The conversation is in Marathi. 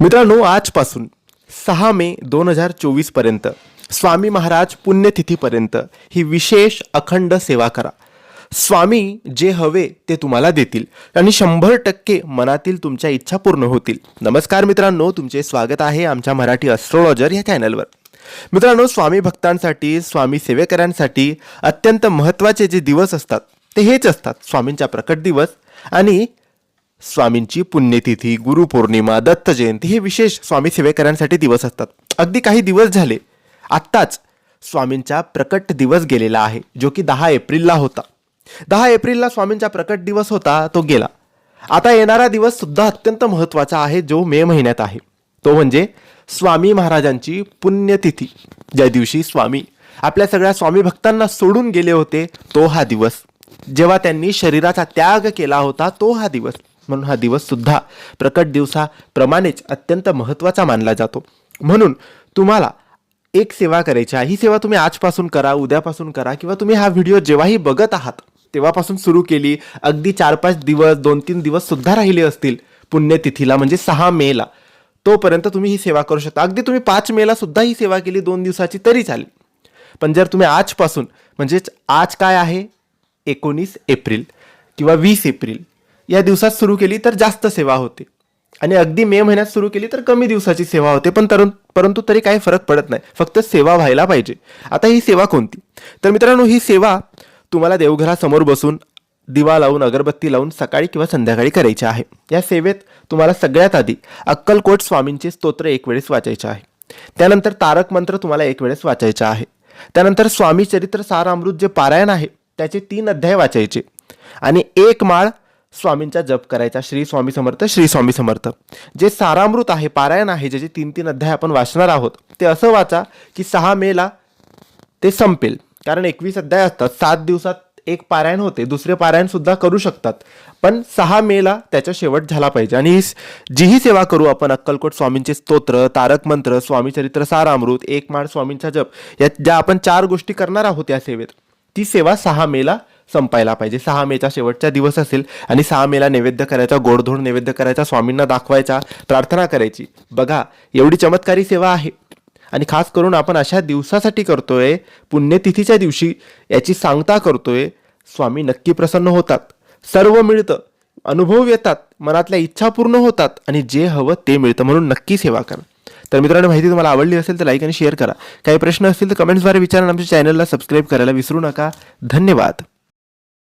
मित्रांनो आजपासून सहा मे दोन हजार चोवीसपर्यंत स्वामी महाराज पुण्यतिथीपर्यंत ही विशेष अखंड सेवा करा. स्वामी जे हवे ते तुम्हाला देतील आणि शंभर टक्के मनातील तुमच्या इच्छा पूर्ण होतील. नमस्कार मित्रांनो तुमचे स्वागत आहे आमच्या मराठी अस्ट्रोलॉजर या चॅनलवर मित्रांनो स्वामी भक्तांसाठी स्वामी सेवेकरांसाठी अत्यंत महत्त्वाचे जे दिवस असतात ते हेच असतात. स्वामींचा प्रकट दिवस आणि स्वामींची पुण्यतिथी गुरुपौर्णिमा दत्त जयंती हे विशेष स्वामी सेवेकरांसाठी दिवस असतात. अगदी काही दिवस झाले आत्ताच स्वामींचा प्रकट दिवस गेलेला आहे जो की दहा एप्रिलला होता. दहा एप्रिलला स्वामींचा प्रकट दिवस होता तो गेला. आता येणारा दिवस सुद्धा अत्यंत महत्त्वाचा आहे जो मे महिन्यात आहे. तो म्हणजे स्वामी महाराजांची पुण्यतिथी. ज्या दिवशी स्वामी आपल्या सगळ्या स्वामी भक्तांना सोडून गेले होते तो हा दिवस. जेव्हा त्यांनी शरीराचा त्याग केला होता तो हा दिवस. म्हणून हा दिवससुद्धा प्रकट दिवसाप्रमाणेच अत्यंत महत्त्वाचा मानला जातो. म्हणून तुम्हाला एक सेवा करायची आहे. ही सेवा तुम्ही आजपासून करा उद्यापासून करा किंवा तुम्ही हा व्हिडिओ जेव्हाही बघत आहात तेव्हापासून सुरू केली अगदी चार पाच दिवस दोन तीन दिवस सुद्धा राहिले असतील पुण्यतिथीला म्हणजे सहा मेला तोपर्यंत तुम्ही ही सेवा करू शकता. अगदी तुम्ही पाच मेला सुद्धा ही सेवा केली दोन दिवसाची तरी चालेल. पण जर तुम्ही आजपासून म्हणजेच आज काय आहे? एकोणीस एप्रिल किंवा वीस एप्रिल या दिवसात सुरू केली तर जास्त सेवा होते. आणि अगदी मे महिन्यात सुरू केली तर कमी दिवसाची सेवा होते. पण तरुण परंतु तरी काही फरक पडत नाही. फक्त सेवा व्हायला पाहिजे. आता ही सेवा कोणती? तर मित्रांनो ही सेवा तुम्हाला देवघरासमोर बसून दिवा लावून अगरबत्ती लावून सकाळी किंवा संध्याकाळी करायची आहे. या सेवेत तुम्हाला सगळ्यात आधी अक्कलकोट स्वामींचे स्तोत्र एक वेळेस वाचायचे आहे. त्यानंतर तारक मंत्र तुम्हाला एक वेळेस वाचायचे आहे. त्यानंतर स्वामी चरित्र सारामृत जे पारायण आहे त्याचे तीन अध्याय वाचायचे. आणि एक माळ स्वामींचा जप करायचा श्री स्वामी समर्थ श्री स्वामी समर्थ. जे सारामृत आहे पारायण आहे ज्याचे तीन तीन अध्याय आपण वाचणार आहोत ते असं वाचा की सहा मेला ते संपेल. कारण एकवीस अध्याय असतात सात दिवसात एक पारायण होते दुसरे पारायण सुद्धा करू शकतात. पण सहा मेला त्याचा शेवट झाला पाहिजे. आणि ही जीही सेवा करू आपण अक्कलकोट स्वामींचे स्तोत्र तारक मंत्र स्वामी चरित्र सारामृत एक माळ स्वामींचा जप या ज्या आपण चार गोष्टी करणार आहोत या सेवेत ती सेवा सहा मेला संपायला पाहिजे. सहा मेचा शेवटचा दिवस असेल आणि सहा मेला नैवेद्य करायचा गोडधोड नैवेद्य करायचा स्वामींना दाखवायचा प्रार्थना करायची. बघा एवढी चमत्कारी सेवा आहे. आणि खास करून आपण अशा दिवसासाठी करतोय पुण्यतिथीच्या दिवशी याची सांगता करतोय स्वामी नक्की प्रसन्न होतात. सर्व मिळतं. अनुभव येतात. मनातल्या इच्छा पूर्ण होतात. आणि जे हवं ते मिळतं. म्हणून नक्की सेवा करा. तर मित्रांनो माहिती तुम्हाला आवडली असेल तर लाईक आणि शेअर करा. काही प्रश्न असतील तर कमेंट्सद्वारे विचारा आमच्या चॅनलला सबस्क्राईब करायला विसरू नका. धन्यवाद.